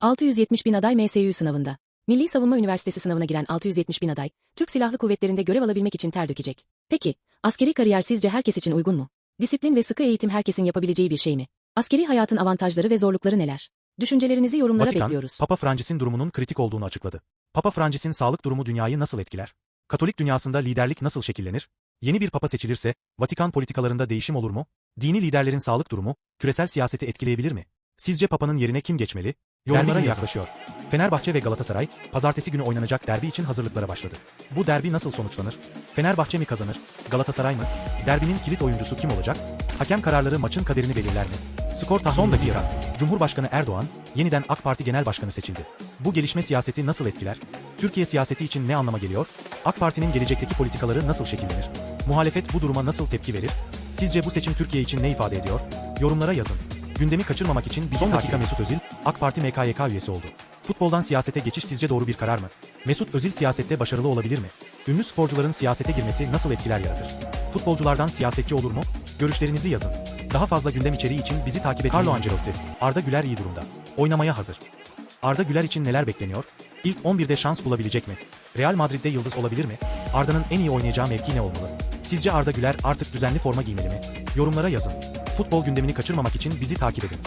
670 bin aday MSU sınavında. Milli Savunma Üniversitesi sınavına giren 670 bin aday, Türk Silahlı Kuvvetleri'nde görev alabilmek için ter dökecek. Peki, askeri kariyer sizce herkes için uygun mu? Disiplin ve sıkı eğitim herkesin yapabileceği bir şey mi? Askeri hayatın avantajları ve zorlukları neler? Düşüncelerinizi yorumlara Vatikan, bekliyoruz. Papa Francis'in durumunun kritik olduğunu açıkladı. Papa Francis'in sağlık durumu dünyayı nasıl etkiler? Katolik dünyasında liderlik nasıl şekillenir? Yeni bir papa seçilirse, Vatikan politikalarında değişim olur mu? Dini liderlerin sağlık durumu, küresel siyaseti etkileyebilir mi? Sizce papanın yerine kim geçmeli? Yorumlara Derbi yaklaşıyor. Fenerbahçe ve Galatasaray, pazartesi günü oynanacak derbi için hazırlıklara başladı. Bu derbi nasıl sonuçlanır? Fenerbahçe mi kazanır? Galatasaray mı? Derbinin kilit oyuncusu kim olacak? Hakem kararları maçın kaderini belirler mi? Skor tahmininizi yazın. Cumhurbaşkanı Erdoğan, yeniden AK Parti Genel Başkanı seçildi. Bu gelişme siyaseti nasıl etkiler? Türkiye siyaseti için ne anlama geliyor? AK Parti'nin gelecekteki politikaları nasıl şekillenir? Muhalefet bu duruma nasıl tepki verir? Sizce bu seçim Türkiye için ne ifade ediyor? Yorumlara yazın. Gündemi kaçırmamak için bizi Son takip dakika Mesut Özil, AK Parti MKYK üyesi oldu. Futboldan siyasete geçiş sizce doğru bir karar mı? Mesut Özil siyasette başarılı olabilir mi? Ünlü sporcuların siyasete girmesi nasıl etkiler yaratır? Futbolculardan siyasetçi olur mu? Görüşlerinizi yazın. Daha fazla gündem içeriği için bizi takip etmeyi Carlo Ancelotti, Arda Güler iyi durumda. Oynamaya hazır. Arda Güler için neler bekleniyor? İlk 11'de şans bulabilecek mi? Real Madrid'de yıldız olabilir mi? Arda'nın en iyi oynayacağı mevki ne olmalı? Sizce Arda Güler artık düzenli forma giymeli mi? Yorumlara yazın. Futbol gündemini kaçırmamak için bizi takip edin.